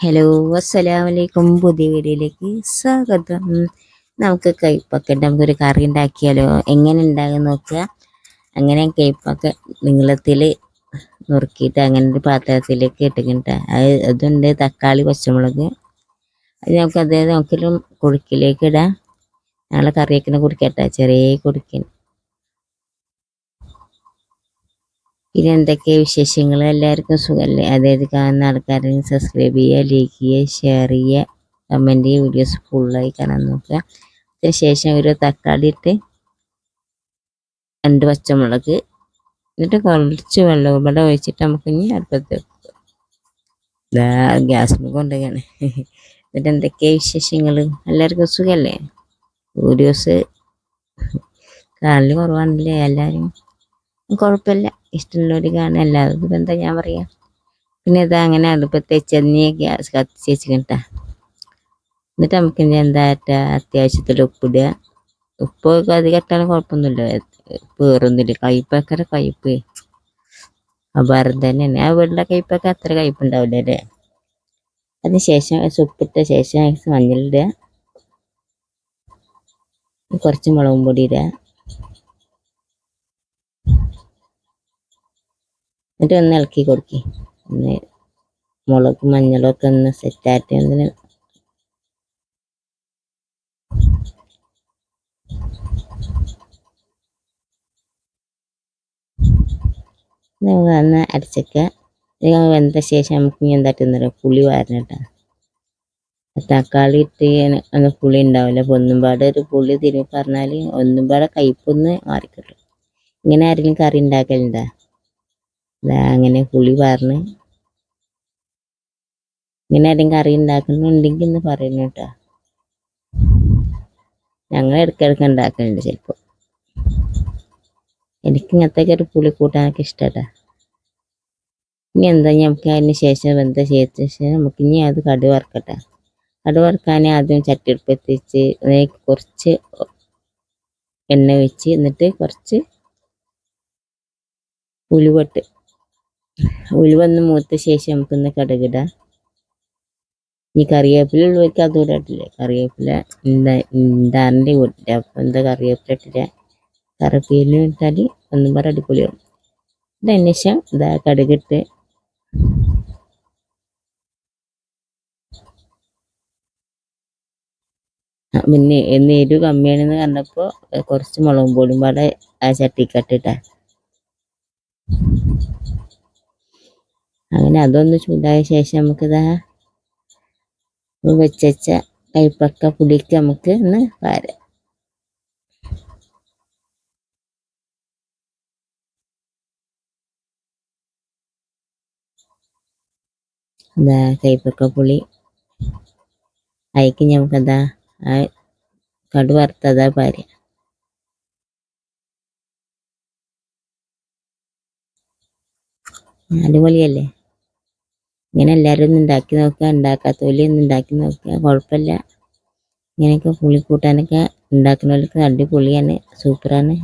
Hello അസ്സലാമലൈക്കും പുതിയ വീഡിയോയിലേക്ക് സ്വാഗതം. നമുക്ക് കയ്പ്പൊക്കെ നമുക്കൊരു കറി ഉണ്ടാക്കിയാലോ? എങ്ങനെ ഉണ്ടാകും നോക്കുക. അങ്ങനെ കയ്പ്പൊക്കെ നീളത്തിൽ നുറുക്കിയിട്ട് അങ്ങനെ ഒരു പാത്രത്തിലേക്ക് ഇട്ടിട്ട് അത് അതുണ്ട് തക്കാളി പച്ചമുളക്. അത് നമുക്ക് അതായത് നമുക്കൊരു കുടുക്കിലേക്ക് ഇടാം. ഞങ്ങളെ കറിയൊക്കെ കുടിക്കട്ടെ ചെറിയ കുടുക്കൻ പിന്നെ എന്തൊക്കെ വിശേഷങ്ങൾ എല്ലാവർക്കും സുഖമല്ലേ അതായത് കാണുന്ന ആൾക്കാരെ സബ്സ്ക്രൈബ് ചെയ്യുക ലൈക്ക് ചെയ്യുക ഷെയർ ചെയ്യുക കമന്റ് ചെയ്യുക വീഡിയോസ് ഫുള്ളായി കാണാൻ നോക്കുക. അതിന് ശേഷം ഒരു തക്കാളി ഇട്ട് രണ്ട് പച്ചമുളക് എന്നിട്ട് കുറച്ച് വെള്ളം ഇവിടെ ഒഴിച്ചിട്ട് നമുക്ക് ഇനി അടുപ്പത്ത് വെക്കുക. ഇതാ ഗ്യാസിന് കൊണ്ടുപോയാണ് എന്നിട്ട് എന്തൊക്കെയാ വിശേഷങ്ങൾ എല്ലാവർക്കും സുഖമല്ലേ വീഡിയോസ് കാണൽ കുറവാണല്ലേ എല്ലാവരും? കുഴപ്പമില്ല. ഇഷ്ടമുള്ളവർ കാണാൻ എല്ലാവർക്കും എന്താ ഞാൻ പറയാ? പിന്നെ ഇതാ അങ്ങനെ അടുപ്പത്ത് ചെന്നിയ ഗ്യാസ് കത്തിച്ച് വെച്ചിട്ടാ എന്നിട്ട് നമുക്ക് ഇനി എന്താ അത്യാവശ്യത്തിൽ ഉപ്പിടുക ഉപ്പ് അധികം ഇട്ടാലും കുഴപ്പമൊന്നുമില്ല. ഉപ്പ് കയറൊന്നുമില്ല കയ്പൊക്കെ കയ്പ് അപാരം തന്നെയാണ്. ആ വീടിന്റെ കയ്പൊക്കെ അത്ര കയ്പുണ്ടാവില്ല അല്ലേ? അതിന് ശേഷം ഉപ്പിട്ട ശേഷം മഞ്ഞളിടുക. കുറച്ച് മുളകും പൊടി ഇടുക. എന്നിട്ട് ഒന്ന് ഇളക്കി കൊടുക്കി. ഒന്ന് മുളക് മഞ്ഞളൊക്കെ ഒന്ന് സെറ്റായിട്ട് ഒന്ന് ഒന്ന് അരച്ചേക്കുക വെന്ത ശേഷം നമുക്ക് ഇനി എന്താ തിന്നറിയാം പുളി വാരണട്ടാ തക്കാളി ഇട്ട് ഒന്ന് പുളി ഉണ്ടാവില്ല. അപ്പോൾ ഒന്നും പാടെ ഒരു പുളി തിരി പറഞ്ഞാൽ ഒന്നും പാടെ കയ്പൊന്ന് മാറിക്കിട്ടും. ഇങ്ങനെ ആരെങ്കിലും കറി ഉണ്ടാക്കലുണ്ടാ? അങ്ങനെ പുളി പറഞ്ഞ്. ഇങ്ങനെ ആരെങ്കിലും കറി ഉണ്ടാക്കുന്നുണ്ടെങ്കിൽ ഒന്ന് പറയുന്നു കേട്ടോ. ഞങ്ങൾ ഇടയ്ക്കിടയ്ക്ക് ഉണ്ടാക്കുന്നുണ്ട് ചിലപ്പോൾ. എനിക്ക് ഇങ്ങനത്തെ ഒരു പുളി കൂട്ടാനൊക്കെ ഇഷ്ടമാട്ടാ ഇനി എന്താ നമുക്ക് അതിന് ശേഷം എന്താ ചെയ്ത ശേഷം നമുക്ക് ഇനി അത് കടു വറക്കട്ടെ. കടു വറക്കാൻ ആദ്യം ചട്ടിയെടുപ്പെത്തിച്ച് കുറച്ച് എണ്ണ വെച്ച് എന്നിട്ട് കുറച്ച് ഉലുവട്ട് ഉലുവന്ന് മൂത്ത ശേഷം നമുക്കൊന്ന് കടുകിടാം ഈ കറിവേപ്പില ഉള്ളിലേക്ക് അതുകൂടെ ഇട്ടില്ല? കറിവേപ്പില ഉണ്ടാറിന്റെ കൂട്ടില്ല? അപ്പം എന്താ കറിവേപ്പില ഇട്ടില്ല? കറിവേപ്പില ഇട്ടാൽ ഒന്നും പറ അടിപൊളിയാവും. അതിന് ശേഷം ഇതാ കടുകിട്ട് പിന്നെ എരിവ് കമ്മിയാണെന്ന് കണ്ടപ്പോൾ കുറച്ച് മുളകും പൊടിയും പാടെ ആ ചട്ടിക്കട്ടിട്ടാ. അങ്ങനെ അതൊന്ന് ചൂടായ ശേഷം നമുക്കിതാ വെച്ച കൈപ്പക്ക പുളിക്ക് നമുക്ക് ഒന്ന് പാരാം എന്താ കൈപ്പക്ക പുളി. അയക്ക് നമുക്കതാ ആ കടു വറുത്തതാ പാര അടിപൊളിയല്ലേ? ഇങ്ങനെ എല്ലാവരും ഒന്ന് ഉണ്ടാക്കി നോക്കുക ഉണ്ടാക്കാത്തവര് ഒന്ന് ഉണ്ടാക്കി നോക്കുക. കുഴപ്പമില്ല ഇങ്ങനെയൊക്കെ പുളി കൂട്ടാനൊക്കെ ഉണ്ടാക്കുന്നവർക്ക് അടിപൊളിയാണ് സൂപ്പറാണ്.